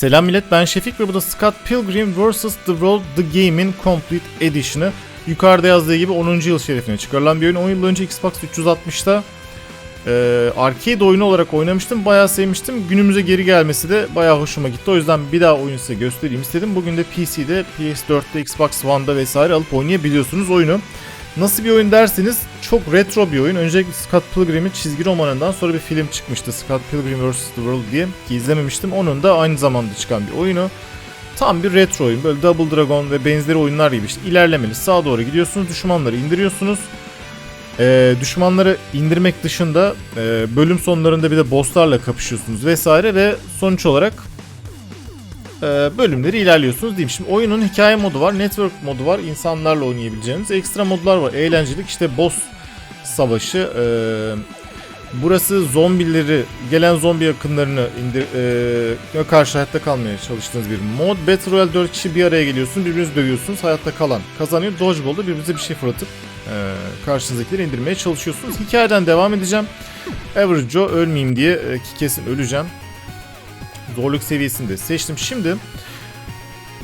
Selam millet ben Şefik ve bu da Scott Pilgrim vs. The World The Game'in Complete Edition'ı. Yukarıda yazdığı gibi 10. yıl şerefine çıkarılan bir oyun. 10 yıl önce Xbox 360'ta e, arcade oyunu olarak oynamıştım. Bayağı sevmiştim. Günümüze geri gelmesi de bayağı hoşuma gitti. O yüzden bir daha oyunu size göstereyim istedim. Bugün de PC'de, PS4'te, Xbox One'da vesaire alıp oynayabiliyorsunuz oyunu. Nasıl bir oyun derseniz çok retro bir oyun. Öncelikle Scott Pilgrim'in çizgi romanından sonra bir film çıkmıştı. Scott Pilgrim vs. The World diye ki izlememiştim. Onun da aynı zamanda çıkan bir oyunu. Tam bir retro oyun. Böyle Double Dragon ve benzeri oyunlar gibi işte ilerlemeli. Sağa doğru gidiyorsunuz. Düşmanları indiriyorsunuz. Ee, düşmanları indirmek dışında e, bölüm sonlarında bir de bosslarla kapışıyorsunuz vesaire ve sonuç olarak bölümleri ilerliyorsunuz diyeyim. Şimdi oyunun hikaye modu var, network modu var, insanlarla oynayabileceğiniz ekstra modlar var. Eğlencelik işte boss savaşı. e, burası zombileri, gelen zombi yakınlarını indir, e, karşı hayatta kalmaya çalıştığınız bir mod. Battle Royale 4 kişi bir araya geliyorsunuz, birbirinizi dövüyorsunuz. Hayatta kalan kazanıyor. Dodgeball'da birbirinize bir şey fırlatıp e, karşınızdakileri indirmeye çalışıyorsunuz. Hikayeden devam edeceğim. Average Joe ölmeyeyim diye ki kesin öleceğim. Zorluk seviyesini de seçtim. Şimdi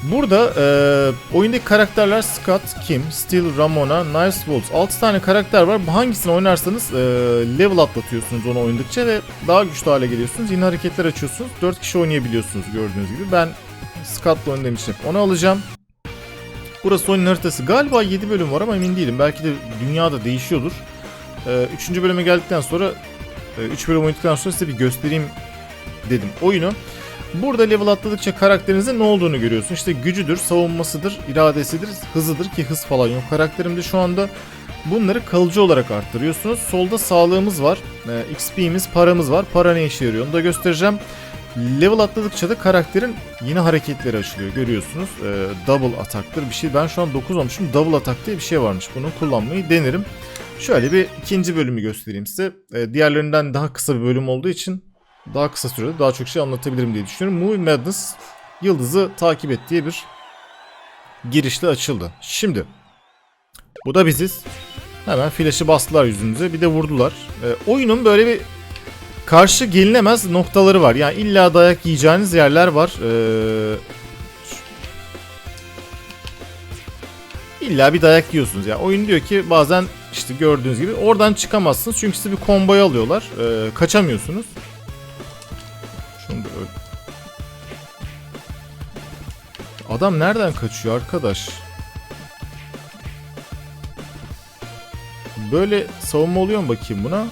burada e, oyundaki karakterler Scott, Kim, Steel, Ramona, Niles, Waltz. 6 tane karakter var. Hangisini oynarsanız e, level atlatıyorsunuz onu oynadıkça ve daha güçlü hale geliyorsunuz. Yeni hareketler açıyorsunuz. 4 kişi oynayabiliyorsunuz gördüğünüz gibi. Ben Scott'la oynadığım için onu alacağım. Burası oyunun haritası. Galiba 7 bölüm var ama emin değilim. Belki de dünyada değişiyordur. 3. bölüme geldikten sonra 3 bölüm oynadıktan sonra size bir göstereyim dedim oyunu. Burada level atladıkça karakterinizin ne olduğunu görüyorsun. İşte gücüdür, savunmasıdır, iradesidir, hızıdır ki hız falan yok karakterimde şu anda. Bunları kalıcı olarak arttırıyorsunuz. Solda sağlığımız var, e, XP'miz, paramız var. Para ne işe yarıyor onu da göstereceğim. Level atladıkça da karakterin yeni hareketleri açılıyor görüyorsunuz. E, double ataktır bir şey. Ben şu an 9 olmuşum. Double atak diye bir şey varmış. Bunu kullanmayı denerim. Şöyle bir ikinci bölümü göstereyim size. E, diğerlerinden daha kısa bir bölüm olduğu için daha kısa sürede daha çok şey anlatabilirim diye düşünüyorum. Movie Madness Yıldız'ı takip et diye bir girişle açıldı. Şimdi bu da biziz. Hemen flash'ı bastılar yüzümüze bir de vurdular. E, oyunun böyle bir karşı gelinemez noktaları var. Yani illa dayak yiyeceğiniz yerler var. Ee, illa bir dayak yiyorsunuz. Yani oyun diyor ki bazen işte gördüğünüz gibi oradan çıkamazsınız. Çünkü sizi bir komboya alıyorlar. Ee, kaçamıyorsunuz. Adam nereden kaçıyor arkadaş? Böyle savunma oluyor mu bakayım buna?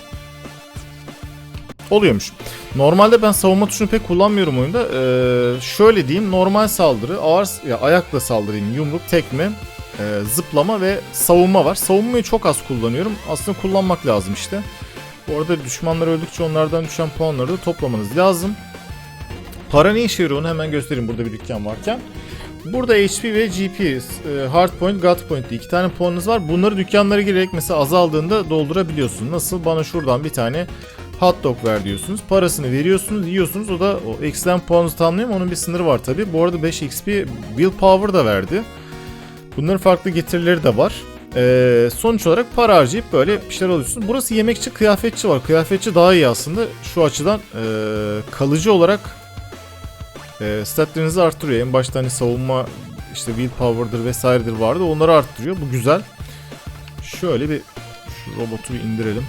Oluyormuş. Normalde ben savunma tuşunu pek kullanmıyorum oyunda. Ee, şöyle diyeyim normal saldırı, ağır ya ayakla saldırayım, yumruk, tekme, e, zıplama ve savunma var. Savunmayı çok az kullanıyorum. Aslında kullanmak lazım işte. Bu arada düşmanlar öldükçe onlardan düşen puanları da toplamanız lazım. Para ne işe yarıyor onu hemen göstereyim burada bir dükkan varken. Burada HP ve GP, e, Hardpoint, Godpoint diye iki tane puanınız var. Bunları dükkanlara girerek mesela azaldığında doldurabiliyorsun. Nasıl? Bana şuradan bir tane hot dog ver diyorsunuz. Parasını veriyorsunuz, yiyorsunuz. O da o eksilen puanınızı tamamlıyor ama onun bir sınırı var tabi. Bu arada 5 XP Willpower da verdi. Bunların farklı getirileri de var. Ee, sonuç olarak para harcayıp böyle bir şeyler alıyorsunuz. Burası yemekçi, kıyafetçi var. Kıyafetçi daha iyi aslında. Şu açıdan ee, kalıcı olarak e, statlarınızı arttırıyor. En başta hani savunma işte willpower'dır vesairedir vardı. Onları arttırıyor. Bu güzel. Şöyle bir şu robotu bir indirelim.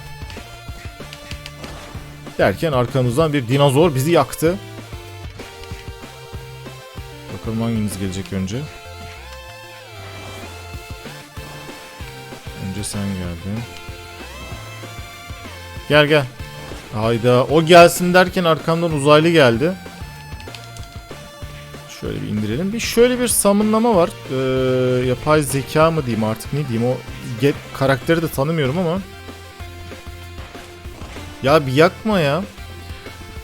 Derken arkamızdan bir dinozor bizi yaktı. Bakalım hanginiz gelecek önce. Önce sen geldin. Gel gel. Hayda o gelsin derken arkamdan uzaylı geldi. Bir şöyle bir samınlama var. Ee, yapay zeka mı diyeyim artık ne diyeyim o ge- karakteri de tanımıyorum ama. Ya bir yakma ya.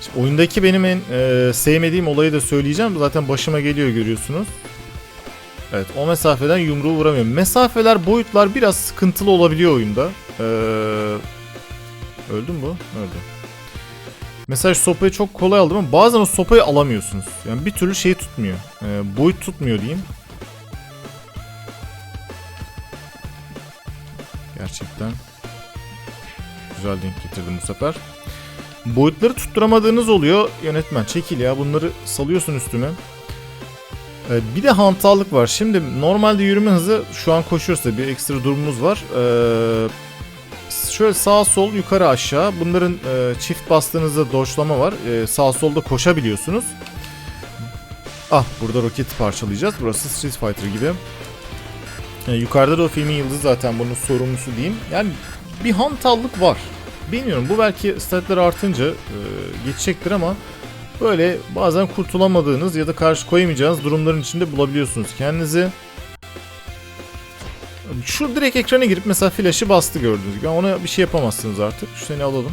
Şimdi oyundaki benim en e, sevmediğim olayı da söyleyeceğim. Zaten başıma geliyor görüyorsunuz. Evet o mesafeden yumruğu vuramıyorum. Mesafeler, boyutlar biraz sıkıntılı olabiliyor oyunda. Ee, öldü mü bu? Öldü. Mesela sopayı çok kolay aldım ama bazen o sopayı alamıyorsunuz. Yani bir türlü şey tutmuyor. Ee, boyut tutmuyor diyeyim. Gerçekten güzel denk getirdim bu sefer. boyutları tutturamadığınız oluyor. Yönetmen çekil ya bunları salıyorsun üstüme. Ee, bir de hantallık var. Şimdi normalde yürüme hızı şu an koşuyoruz tabii bir ekstra durumumuz var. Ee, şöyle sağ sol yukarı aşağı bunların e, çift bastığınızda doşlama var. Ee, sağ solda koşabiliyorsunuz. Ah burada roketi parçalayacağız. Burası Street Fighter gibi. Ee, yukarıda da o filmin yıldızı zaten bunun sorumlusu diyeyim. Yani bir hantallık var. Bilmiyorum bu belki statlar artınca e, geçecektir ama böyle bazen kurtulamadığınız ya da karşı koyamayacağınız durumların içinde bulabiliyorsunuz kendinizi. Şu direkt ekrana girip mesela flash'ı bastı gördüğünüz gibi. Ona bir şey yapamazsınız artık. Şu seni alalım.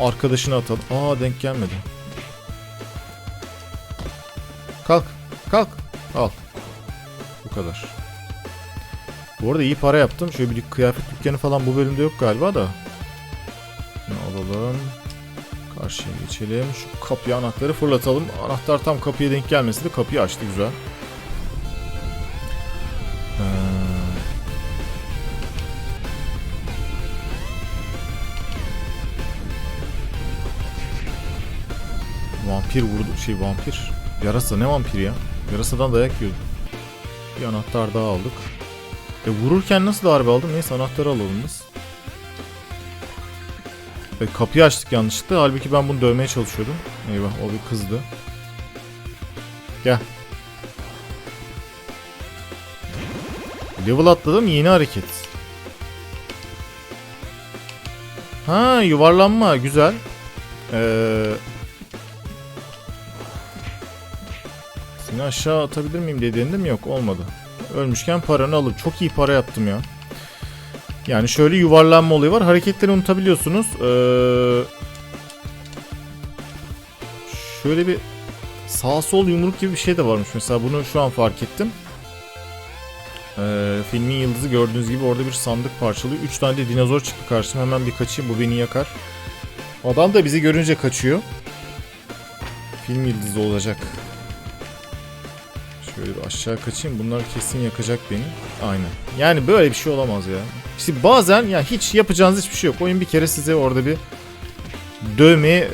Arkadaşını atalım. Aa denk gelmedi. Kalk. Kalk. Al. Bu kadar. Bu arada iyi para yaptım. Şöyle bir kıyafet dükkanı falan bu bölümde yok galiba da. Bunu alalım. Karşıya geçelim. Şu kapıya anahtarı fırlatalım. Anahtar tam kapıya denk gelmesi de kapıyı açtı güzel. Vampir vurdu. Şey vampir. Yarasa ne vampir ya? Yarasadan dayak yiyordu. Bir anahtar daha aldık. E vururken nasıl darbe aldım? Neyse anahtarı alalım biz. E, kapıyı açtık yanlışlıkla. Halbuki ben bunu dövmeye çalışıyordum. Eyvah o bir kızdı. Gel. Level atladım yeni hareket. Ha yuvarlanma güzel. Ee, seni aşağı atabilir miyim dediğinde mi yok olmadı. Ölmüşken paranı alıp çok iyi para yaptım ya. Yani şöyle yuvarlanma olayı var. Hareketleri unutabiliyorsunuz. Ee, şöyle bir sağ sol yumruk gibi bir şey de varmış. Mesela bunu şu an fark ettim. Ee, filmin yıldızı gördüğünüz gibi orada bir sandık parçalıyor. 3 tane de dinozor çıktı karşıma. Hemen bir kaçayım. Bu beni yakar. Adam da bizi görünce kaçıyor. Film yıldızı olacak. Şöyle bir aşağı kaçayım. Bunlar kesin yakacak beni. Aynen. Yani böyle bir şey olamaz ya. İşte bazen ya hiç yapacağınız hiçbir şey yok. Oyun bir kere size orada bir dövmeyi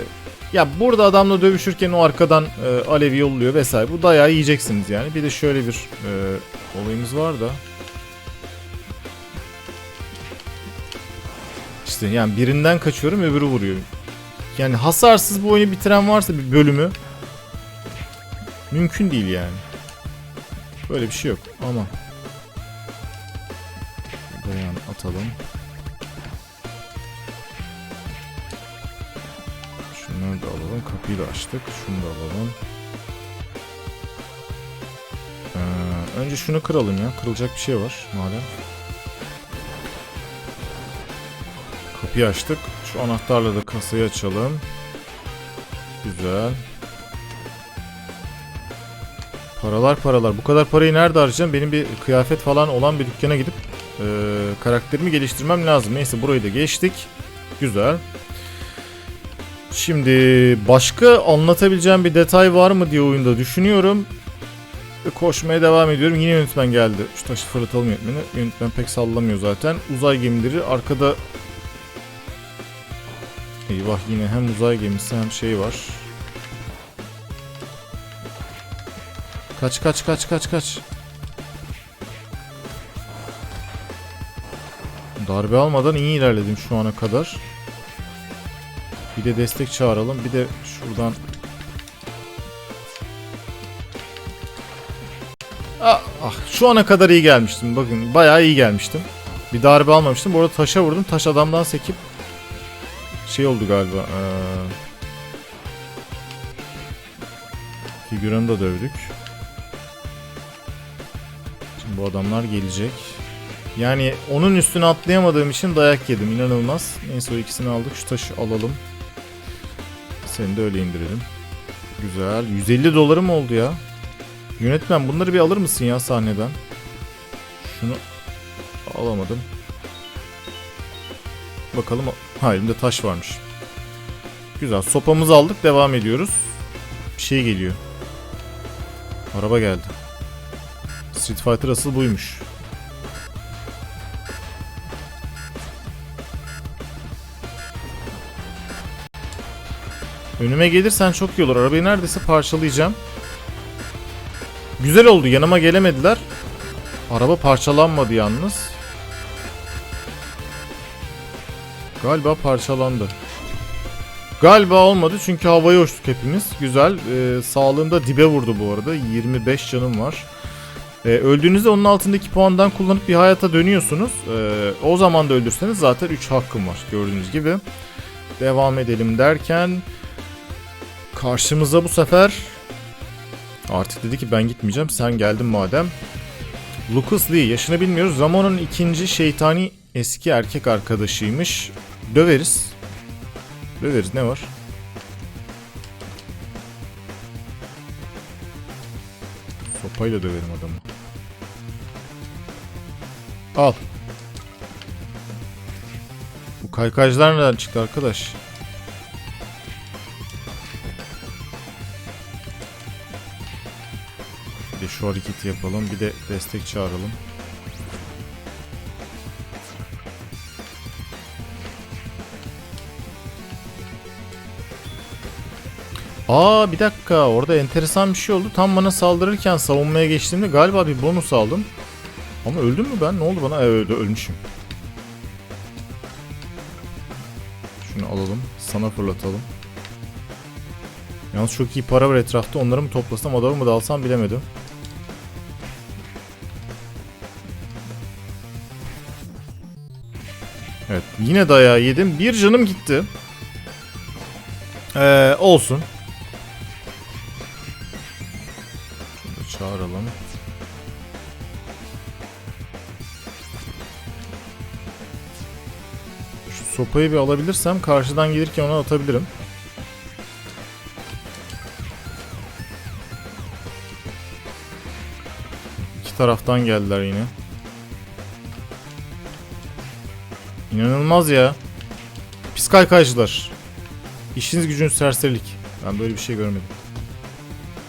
ya burada adamla dövüşürken o arkadan e, alevi yolluyor vesaire. Bu dayağı yiyeceksiniz yani. Bir de şöyle bir e, olayımız var da. İşte yani birinden kaçıyorum öbürü vuruyor. Yani hasarsız bu oyunu bitiren varsa bir bölümü mümkün değil yani. Böyle bir şey yok ama Dayan atalım. Şunları da alalım. Kapıyı da açtık. Şunu da alalım. Ee, önce şunu kıralım ya. Kırılacak bir şey var madem. Kapıyı açtık. Şu anahtarla da kasayı açalım. Güzel. Paralar paralar. Bu kadar parayı nerede harcayacağım? Benim bir kıyafet falan olan bir dükkana gidip e, karakterimi geliştirmem lazım. Neyse burayı da geçtik. Güzel. Şimdi başka anlatabileceğim bir detay var mı diye oyunda düşünüyorum. Koşmaya devam ediyorum. Yine yönetmen geldi. Şu taşı fırlatalım yönetmeni. Yönetmen pek sallamıyor zaten. Uzay gemileri arkada... Eyvah yine hem uzay gemisi hem şey var. Kaç kaç kaç kaç kaç. Darbe almadan iyi ilerledim şu ana kadar. Bir de destek çağıralım. Bir de şuradan Ah, ah, şu ana kadar iyi gelmiştim. Bakın bayağı iyi gelmiştim. Bir darbe almamıştım. Bu arada taşa vurdum. Taş adamdan sekip şey oldu galiba. Ee... Figüranı da dövdük. Bu adamlar gelecek. Yani onun üstüne atlayamadığım için dayak yedim. İnanılmaz. Neyse o ikisini aldık. Şu taşı alalım. Seni de öyle indirelim. Güzel. 150 dolarım oldu ya. Yönetmen bunları bir alır mısın ya sahneden? Şunu alamadım. Bakalım. Ha elimde taş varmış. Güzel. Sopamızı aldık. Devam ediyoruz. Bir şey geliyor. Araba geldi. Street Fighter asıl buymuş. Önüme gelirsen çok iyi olur. Arabayı neredeyse parçalayacağım. Güzel oldu. Yanıma gelemediler. Araba parçalanmadı yalnız. Galiba parçalandı. Galiba olmadı çünkü havaya uçtuk hepimiz. Güzel. Ee, sağlığımda dibe vurdu bu arada. 25 canım var. Ee, öldüğünüzde onun altındaki puandan kullanıp bir hayata dönüyorsunuz. Ee, o zaman da öldürseniz zaten 3 hakkım var gördüğünüz gibi. Devam edelim derken karşımıza bu sefer artık dedi ki ben gitmeyeceğim sen geldin madem. Lucas Lee yaşını bilmiyoruz. Ramon'un ikinci şeytani eski erkek arkadaşıymış. Döveriz. Döveriz ne var? Sopayla döverim adamı. Al. Bu kaykaycılar nereden çıktı arkadaş? Bir de şu hareketi yapalım. Bir de destek çağıralım. Aa bir dakika orada enteresan bir şey oldu. Tam bana saldırırken savunmaya geçtiğimde galiba bir bonus aldım. Ama öldüm mü ben? Ne oldu bana? Evet ölmüşüm. Şunu alalım. Sana fırlatalım. Yalnız çok iyi para var etrafta. Onları mı toplasam adamı mı dalsam bilemedim. Evet yine dayağı yedim. Bir canım gitti. Ee, olsun. Sopayı bir alabilirsem karşıdan gelirken ona atabilirim. İki taraftan geldiler yine. İnanılmaz ya. Pis kaykaycılar. İşiniz gücünüz serserilik. Ben böyle bir şey görmedim.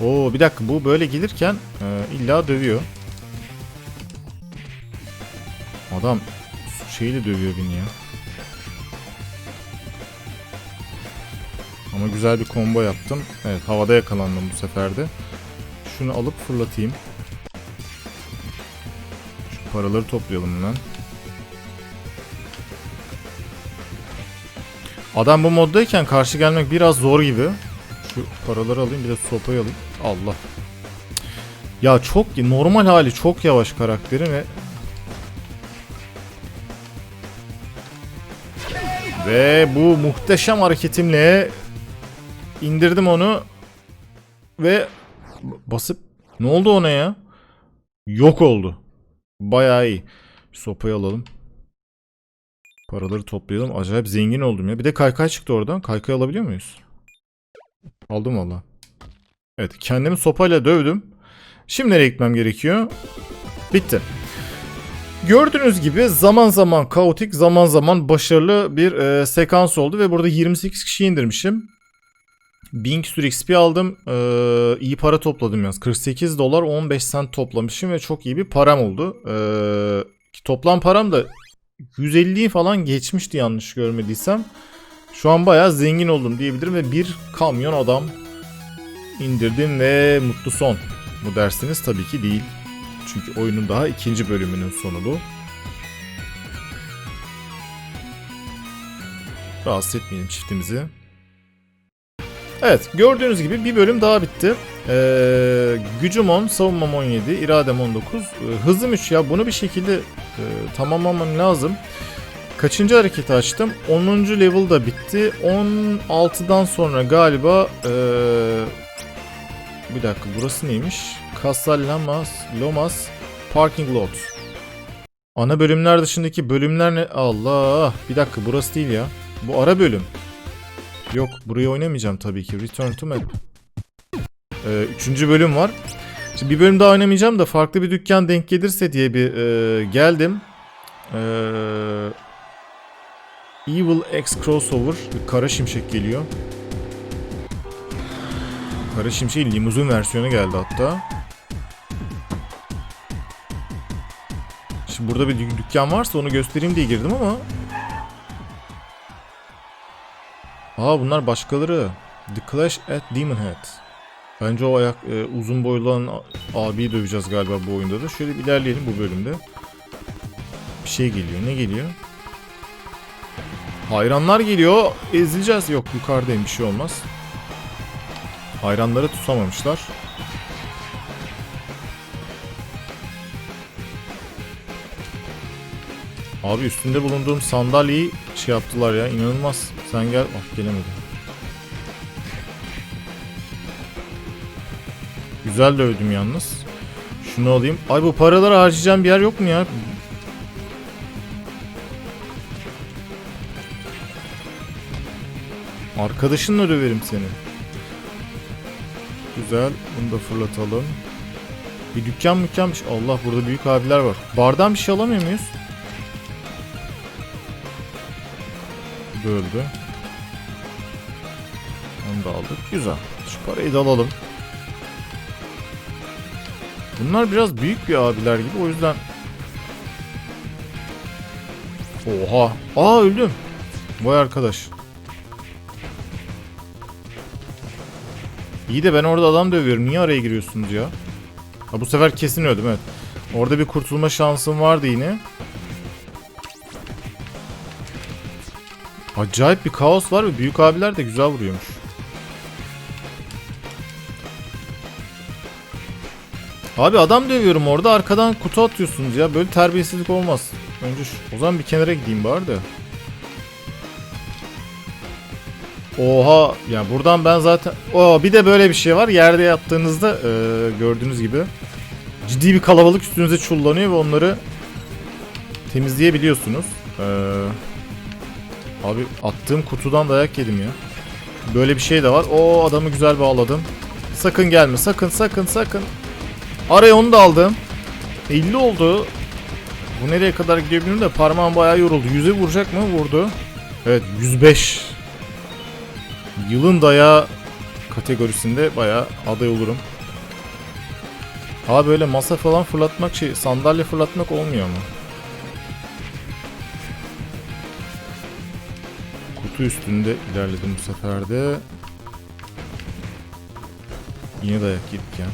Oo bir dakika bu böyle gelirken e, illa dövüyor. Adam şeyle dövüyor beni ya. Ama güzel bir combo yaptım. Evet havada yakalandım bu sefer de. Şunu alıp fırlatayım. Şu paraları toplayalım hemen. Adam bu moddayken karşı gelmek biraz zor gibi. Şu paraları alayım bir de sopayı alayım. Allah. Ya çok normal hali çok yavaş karakterin ve Ve bu muhteşem hareketimle indirdim onu ve basıp ne oldu ona ya? Yok oldu. Bayağı iyi. Sopayı alalım. Paraları toplayalım. Acayip zengin oldum ya. Bir de kaykay çıktı oradan. Kaykay alabiliyor muyuz? Aldım valla. Evet kendimi sopayla dövdüm. Şimdi nereye gitmem gerekiyor? Bitti. Gördüğünüz gibi zaman zaman kaotik zaman zaman başarılı bir e, sekans oldu ve burada 28 kişi indirmişim. 1000 küsur XP aldım. Ee, iyi para topladım yalnız. 48 dolar 15 cent toplamışım ve çok iyi bir param oldu. Ee, toplam param da 150'yi falan geçmişti yanlış görmediysem. Şu an bayağı zengin oldum diyebilirim ve bir kamyon adam indirdim ve mutlu son mu dersiniz? Tabii ki değil. Çünkü oyunun daha ikinci bölümünün sonu bu. Rahatsız etmeyelim çiftimizi. Evet gördüğünüz gibi bir bölüm daha bitti. Ee, gücüm 10, savunmam 17, iradem 19. Ee, hızım 3 ya bunu bir şekilde e, tamamlamam lazım. Kaçıncı hareketi açtım? 10. level da bitti. 16'dan sonra galiba ee, bir dakika burası neymiş? Casal Lamas, Lomas Parking Lot. Ana bölümler dışındaki bölümler ne? Allah! Bir dakika burası değil ya. Bu ara bölüm. Yok burayı oynamayacağım tabii ki. Return to Map. Ee, üçüncü bölüm var. Şimdi bir bölüm daha oynamayacağım da farklı bir dükkan denk gelirse diye bir e, geldim. Ee, Evil X Crossover. Bir kara şimşek geliyor. Kara şimşeğin limuzin versiyonu geldi hatta. Şimdi burada bir dük- dükkan varsa onu göstereyim diye girdim ama Aa bunlar başkaları. The Clash at Demon Head. Bence o ayak e, uzun boylu olan abiyi döveceğiz galiba bu oyunda da. Şöyle bir ilerleyelim bu bölümde. Bir şey geliyor. Ne geliyor? Hayranlar geliyor. Ezileceğiz. Yok yukarıdayım bir şey olmaz. Hayranları tutamamışlar. Abi üstünde bulunduğum sandalyeyi şey yaptılar ya inanılmaz. Sen gel. Ah gelemedi. Güzel dövdüm yalnız. Şunu alayım. Ay bu paraları harcayacağım bir yer yok mu ya? Arkadaşınla döverim seni. Güzel. Bunu da fırlatalım. Bir dükkan mükkan bir şey- Allah burada büyük abiler var. Bardan bir şey alamıyor muyuz? Da öldü. Onu da aldık. Güzel. Şu parayı da alalım. Bunlar biraz büyük bir abiler gibi o yüzden... Oha. Aa öldüm. Vay arkadaş. İyi de ben orada adam dövüyorum. Niye araya giriyorsunuz ya? Ha bu sefer kesin öldüm evet. Orada bir kurtulma şansım vardı yine. Acayip bir kaos var ve büyük abiler de güzel vuruyormuş. Abi adam dövüyorum orada arkadan kutu atıyorsunuz ya. Böyle terbiyesizlik olmaz. Önce şu, o zaman bir kenara gideyim bari de. Oha ya buradan ben zaten o bir de böyle bir şey var yerde yattığınızda e, gördüğünüz gibi ciddi bir kalabalık üstünüze çullanıyor ve onları temizleyebiliyorsunuz. E, abi attığım kutudan dayak yedim ya. Böyle bir şey de var. O adamı güzel bağladım. Sakın gelme sakın sakın sakın. Araya onu da aldım. 50 oldu. Bu nereye kadar gidiyor bilmiyorum da parmağım bayağı yoruldu. 100'e vuracak mı? Vurdu. Evet 105. Yılın dayağı kategorisinde bayağı aday olurum. Ha böyle masa falan fırlatmak şey sandalye fırlatmak olmuyor mu? Kutu üstünde ilerledim bu sefer de. Yine dayak yedik ya.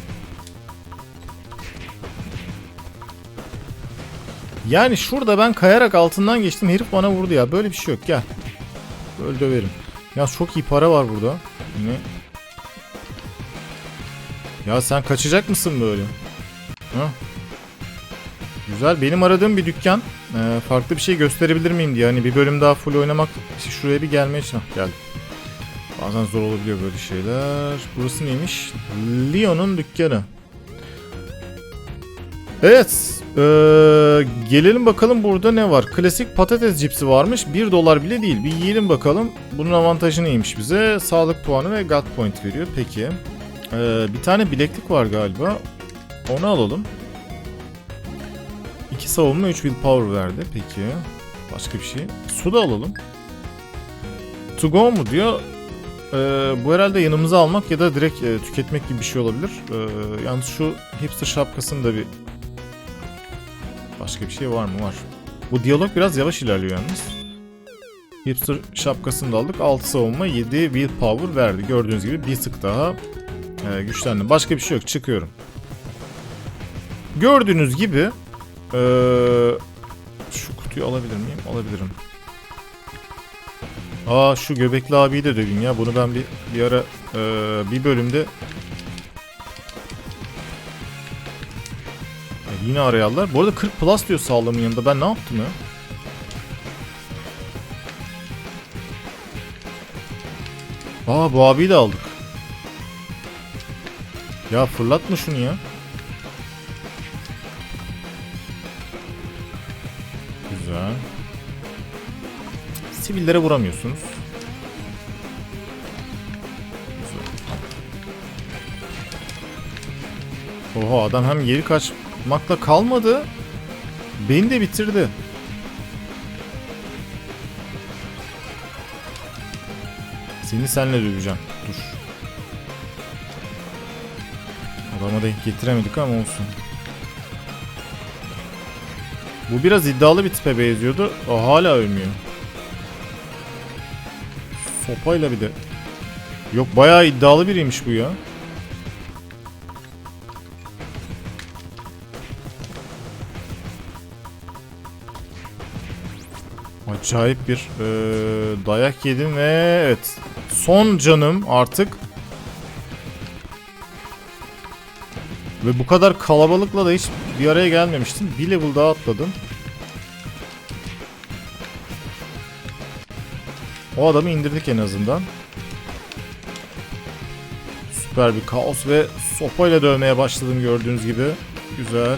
Yani şurada ben kayarak altından geçtim. Herif bana vurdu ya. Böyle bir şey yok. Gel. Böyle döverim. Ya çok iyi para var burada. Yine. Ya sen kaçacak mısın böyle? Ha? Güzel. Benim aradığım bir dükkan. Ee, farklı bir şey gösterebilir miyim diye. Hani bir bölüm daha full oynamak. işte şuraya bir gelmeye için. Geldim. Bazen zor olabiliyor böyle şeyler. Burası neymiş? Leon'un dükkanı. Evet. Ee, gelelim bakalım burada ne var. Klasik patates cipsi varmış. 1 dolar bile değil. Bir yiyelim bakalım. Bunun avantajı neymiş bize? Sağlık puanı ve God point veriyor. Peki. Ee, bir tane bileklik var galiba. Onu alalım. 2 savunma 3 willpower verdi. Peki. Başka bir şey. Su da alalım. To go mu diyor. Ee, bu herhalde yanımıza almak ya da direkt e, tüketmek gibi bir şey olabilir. Ee, yalnız şu hipster şapkasını da bir Başka bir şey var mı? Var. Bu diyalog biraz yavaş ilerliyor yalnız. Hipster şapkasını da aldık. 6 savunma 7 willpower verdi. Gördüğünüz gibi bir sık daha e, güçlendim. Başka bir şey yok. Çıkıyorum. Gördüğünüz gibi e, şu kutuyu alabilir miyim? Alabilirim. Aa şu göbekli abiyi de döveyim ya. Bunu ben bir, bir ara e, bir bölümde Ya Yine arayalar. Bu arada 40 plus diyor sağlığımın yanında. Ben ne yaptım ya? Aa bu abiyi de aldık. Ya fırlatma şunu ya. Sivillere vuramıyorsunuz. Oha adam hem geri kaçmakla kalmadı. Beni de bitirdi. Seni senle döveceğim. Dur. Adama denk getiremedik ama olsun. Bu biraz iddialı bir tipe benziyordu. O hala ölmüyor. Sopayla bir de. Yok bayağı iddialı biriymiş bu ya. Acayip bir eee, dayak yedim ve evet son canım artık. Ve bu kadar kalabalıkla da hiç bir araya gelmemiştim. Bir level daha atladım. O adamı indirdik en azından. Süper bir kaos ve sopayla dövmeye başladım gördüğünüz gibi. Güzel.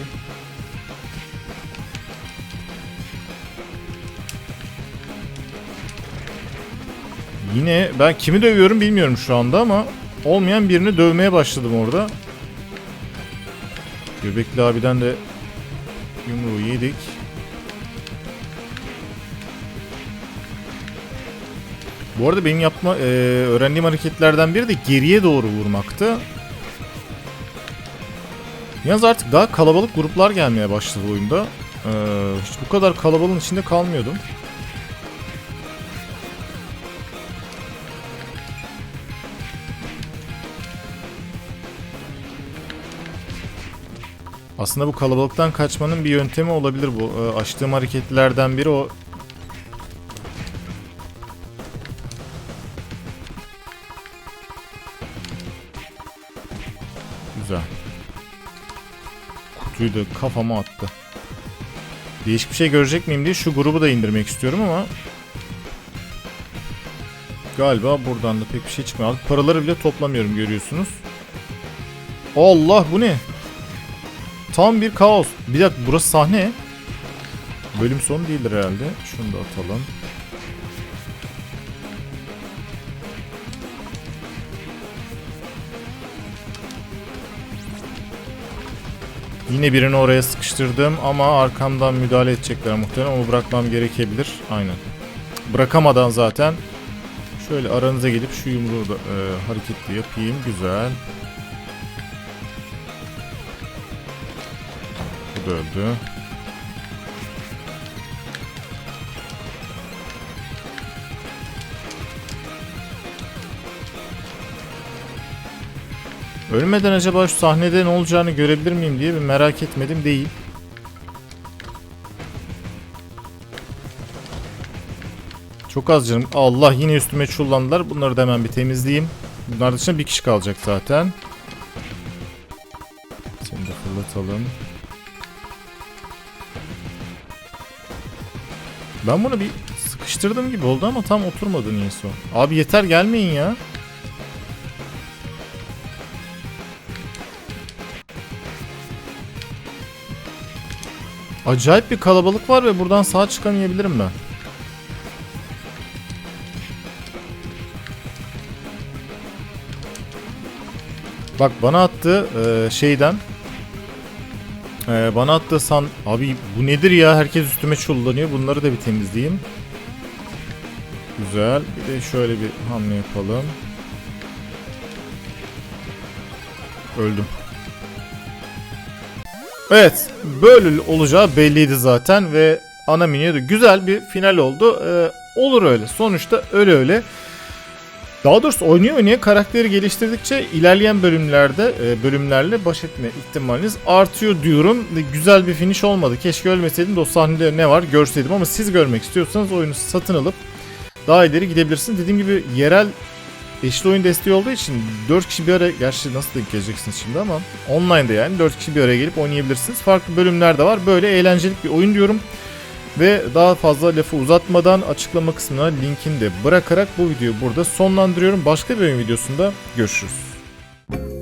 Yine ben kimi dövüyorum bilmiyorum şu anda ama olmayan birini dövmeye başladım orada. Göbekli abiden de yumruğu yedik. Bu arada benim yapma e, öğrendiğim hareketlerden biri de geriye doğru vurmaktı. Yalnız artık daha kalabalık gruplar gelmeye başladı oyunda. Ee, hiç bu kadar kalabalığın içinde kalmıyordum. Aslında bu kalabalıktan kaçmanın bir yöntemi olabilir bu. Ee, açtığım hareketlerden biri o Güzel. Kutuyu da kafama attı. Değişik bir şey görecek miyim diye şu grubu da indirmek istiyorum ama Galiba buradan da pek bir şey çıkmıyor. Paraları bile toplamıyorum görüyorsunuz. Allah bu ne? Tam bir kaos. Bir dakika burası sahne. Bölüm sonu değildir herhalde. Şunu da atalım. Yine birini oraya sıkıştırdım ama arkamdan müdahale edecekler muhtemelen. Onu bırakmam gerekebilir. Aynen. Bırakamadan zaten şöyle aranıza gelip şu yumruğu da e, hareketli yapayım. Güzel. Bu da öldü. Ölmeden acaba şu sahnede ne olacağını görebilir miyim diye bir merak etmedim değil. Çok az canım. Allah yine üstüme çullandılar. Bunları da hemen bir temizleyeyim. Bunlar dışında bir kişi kalacak zaten. Seni de fırlatalım. Ben bunu bir sıkıştırdım gibi oldu ama tam oturmadı niyeyse o. Abi yeter gelmeyin ya. Acayip bir kalabalık var ve buradan sağ çıkamayabilirim ben. Bak bana attı e, şeyden. E, bana attı san... Abi bu nedir ya? Herkes üstüme çullanıyor. Bunları da bir temizleyeyim. Güzel. Bir de şöyle bir hamle yapalım. Öldüm. Evet, böyle olacağı belliydi zaten ve ana menüye güzel bir final oldu. Ee, olur öyle. Sonuçta öyle öyle. Daha doğrusu oynaya oynaya karakteri geliştirdikçe ilerleyen bölümlerde e, bölümlerle baş etme ihtimaliniz artıyor diyorum. Güzel bir finish olmadı. Keşke ölmeseydim de o sahnede ne var görseydim ama siz görmek istiyorsanız oyunu satın alıp daha ileri gidebilirsiniz. Dediğim gibi yerel eşli oyun desteği olduğu için 4 kişi bir araya gerçi nasıl denk geleceksiniz şimdi ama online'da yani 4 kişi bir araya gelip oynayabilirsiniz. Farklı bölümler de var. Böyle eğlenceli bir oyun diyorum. Ve daha fazla lafı uzatmadan açıklama kısmına linkini de bırakarak bu videoyu burada sonlandırıyorum. Başka bir oyun videosunda görüşürüz.